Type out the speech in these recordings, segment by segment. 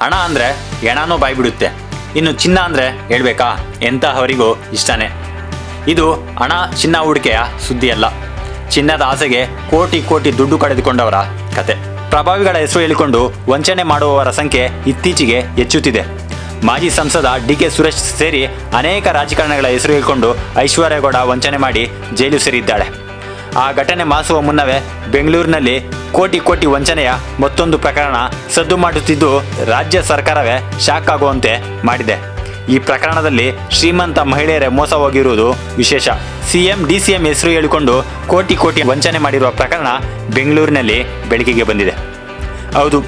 ಹಣ ಅಂದರೆ ಹೆಣನೂ ಬಾಯ್ಬಿಡುತ್ತೆ. ಇನ್ನು ಚಿನ್ನ ಅಂದರೆ ಹೇಳ್ಬೇಕಾ? ಎಂತಹವರಿಗೂ ಇಷ್ಟನೇ. ಇದು ಹಣ ಚಿನ್ನ ಹೂಡಿಕೆಯ ಸುದ್ದಿಯಲ್ಲ. ಚಿನ್ನದ ಆಸೆಗೆ ಕೋಟಿ ಕೋಟಿ ದುಡ್ಡು ಕಳೆದುಕೊಂಡವರ ಕತೆ. ಪ್ರಭಾವಿಗಳ ಹೆಸರು ಹೇಳಿಕೊಂಡು ವಂಚನೆ ಮಾಡುವವರ ಸಂಖ್ಯೆ ಇತ್ತೀಚೆಗೆ ಹೆಚ್ಚುತ್ತಿದೆ. ಮಾಜಿ ಸಂಸದ ಡಿ ಕೆ ಸುರೇಶ್ ಸೇರಿ ಅನೇಕ ರಾಜಕಾರಣಿಗಳ ಹೆಸರು ಹೇಳಿಕೊಂಡು ಐಶ್ವರ್ಯಗೌಡ ವಂಚನೆ ಮಾಡಿ ಜೈಲು ಸೇರಿದ್ದಾಳೆ. ಆ ಘಟನೆ ಮಾಸುವ ಮುನ್ನವೇ ಬೆಂಗಳೂರಿನಲ್ಲಿ ಕೋಟಿ ಕೋಟಿ ವಂಚನೆಯ ಮತ್ತೊಂದು ಪ್ರಕರಣ ಸದ್ದು ಮಾಡುತ್ತಿದ್ದು ರಾಜ್ಯ ಸರ್ಕಾರವೇ ಶಾಕ್ ಆಗುವಂತೆ ಮಾಡಿದೆ. ಈ ಪ್ರಕರಣದಲ್ಲಿ ಶ್ರೀಮಂತ ಮಹಿಳೆಯರೇ ಮೋಸ ಹೋಗಿರುವುದು ವಿಶೇಷ. ಸಿಎಂ, ಡಿಸಿಎಂ ಹೆಸರು ಹೇಳಿಕೊಂಡು ಕೋಟಿ ಕೋಟಿ ವಂಚನೆ ಮಾಡಿರುವ ಪ್ರಕರಣ ಬೆಂಗಳೂರಿನಲ್ಲಿ ಬೆಳಕಿಗೆ ಬಂದಿದೆ. ಹೌದು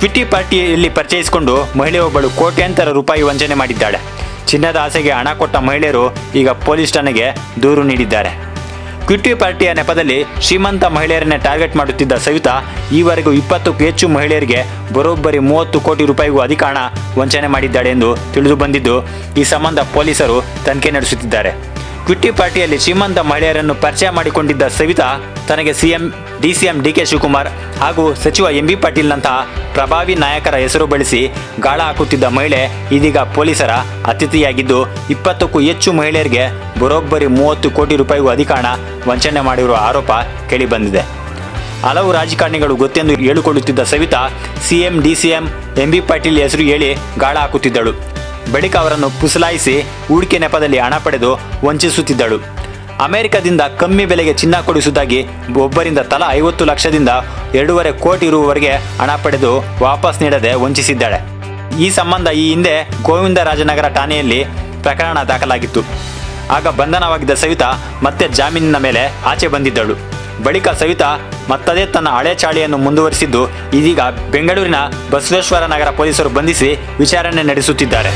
ಪಿಟಿ ಪಾರ್ಟಿಯಲ್ಲಿ ಪರಿಚಯಿಸಿಕೊಂಡು ಮಹಿಳೆಯೊಬ್ಬಳು ಕೋಟ್ಯಾಂತರ ರೂಪಾಯಿ ವಂಚನೆ ಮಾಡಿದ್ದಾಳೆ. ಚಿನ್ನದ ಆಸೆಗೆ ಹಣ ಕೊಟ್ಟ ಮಹಿಳೆಯರು ಈಗ ಪೊಲೀಸ್ ಠಾಣೆಗೆ ದೂರು ನೀಡಿದ್ದಾರೆ. ಕ್ವಿಟ್ಟಿ ಪಾರ್ಟಿಯ ನೆಪದಲ್ಲಿ ಶ್ರೀಮಂತ ಮಹಿಳೆಯರನ್ನೇ ಟಾರ್ಗೆಟ್ ಮಾಡುತ್ತಿದ್ದ ಸವಿತಾ, ಈವರೆಗೂ ಇಪ್ಪತ್ತಕ್ಕೂ ಹೆಚ್ಚು ಮಹಿಳೆಯರಿಗೆ ಬರೋಬ್ಬರಿ ಮೂವತ್ತು ಕೋಟಿ ರೂಪಾಯಿಗೂ ಅಧಿಕ ಹಣ ವಂಚನೆ ಮಾಡಿದ್ದಾಳೆ ಎಂದು ತಿಳಿದು ಬಂದಿದ್ದು, ಈ ಸಂಬಂಧ ಪೊಲೀಸರು ತನಿಖೆ ನಡೆಸುತ್ತಿದ್ದಾರೆ. ಕ್ವಿಟ್ಟಿ ಪಾರ್ಟಿಯಲ್ಲಿ ಶ್ರೀಮಂತ ಮಹಿಳೆಯರನ್ನು ಪರಿಚಯ ಮಾಡಿಕೊಂಡಿದ್ದ ಸವಿತಾ ತನಗೆ ಸಿಎಂ, ಡಿಸಿಎಂ ಡಿ ಕೆ ಶಿವಕುಮಾರ್ ಹಾಗೂ ಸಚಿವ ಎಂ ಬಿ ಪಾಟೀಲ್ನಂತಹ ಪ್ರಭಾವಿ ನಾಯಕರ ಹೆಸರು ಬಳಸಿ ಗಾಳ ಹಾಕುತ್ತಿದ್ದ ಮಹಿಳೆ ಇದೀಗ ಪೊಲೀಸರ ಅತಿಥಿಯಾಗಿದ್ದು, ಇಪ್ಪತ್ತಕ್ಕೂ ಹೆಚ್ಚು ಮಹಿಳೆಯರಿಗೆ ಬರೋಬ್ಬರಿ ಮೂವತ್ತು ಕೋಟಿ ರೂಪಾಯಿಗೂ ಅಧಿಕ ಹಣ ವಂಚನೆ ಮಾಡಿರುವ ಆರೋಪ ಕೇಳಿಬಂದಿದೆ. ಹಲವು ರಾಜಕಾರಣಿಗಳು ಗೊತ್ತೆಂದು ಹೇಳಿಕೊಳ್ಳುತ್ತಿದ್ದ Savita, CM, DCM M B Patil ಹೆಸರು ಹೇಳಿ ಗಾಳ ಹಾಕುತ್ತಿದ್ದಳು. ಬಳಿಕ ಅವರನ್ನು ಪುಸಲಾಯಿಸಿ ಹೂಡಿಕೆ ನೆಪದಲ್ಲಿ ಹಣ ಪಡೆದು ವಂಚಿಸುತ್ತಿದ್ದಳು. ಅಮೆರಿಕದಿಂದ ಕಮ್ಮಿ ಬೆಲೆಗೆ ಚಿನ್ನ ಕೊಡಿಸುವುದಾಗಿ ಒಬ್ಬರಿಂದ ತಲಾ ಐವತ್ತು ಲಕ್ಷದಿಂದ ಎರಡೂವರೆ ಕೋಟಿ ಇರುವವರೆಗೆ ಹಣ ಪಡೆದು ವಾಪಸ್ ನೀಡದೆ ವಂಚಿಸಿದ್ದಾಳೆ. ಈ ಸಂಬಂಧ ಈ ಹಿಂದೆ ಗೋವಿಂದರಾಜನಗರ ಠಾಣೆಯಲ್ಲಿ ಪ್ರಕರಣ ದಾಖಲಾಗಿತ್ತು. ಆಗ ಬಂಧನವಾಗಿದ್ದ ಸವಿತಾ ಮತ್ತೆ ಜಾಮೀನಿನ ಮೇಲೆ ಆಚೆ ಬಂದಿದ್ದಳು. ಬಳಿಕ ಸವಿತಾ ಮತ್ತದೇ ತನ್ನ ಹಳೆ ಚಾಳಿಯನ್ನು ಮುಂದುವರಿಸಿದ್ದು ಇದೀಗ ಬೆಂಗಳೂರಿನ ಬಸವೇಶ್ವರ ನಗರ ಪೊಲೀಸರು ಬಂಧಿಸಿ ವಿಚಾರಣೆ ನಡೆಸುತ್ತಿದ್ದಾರೆ.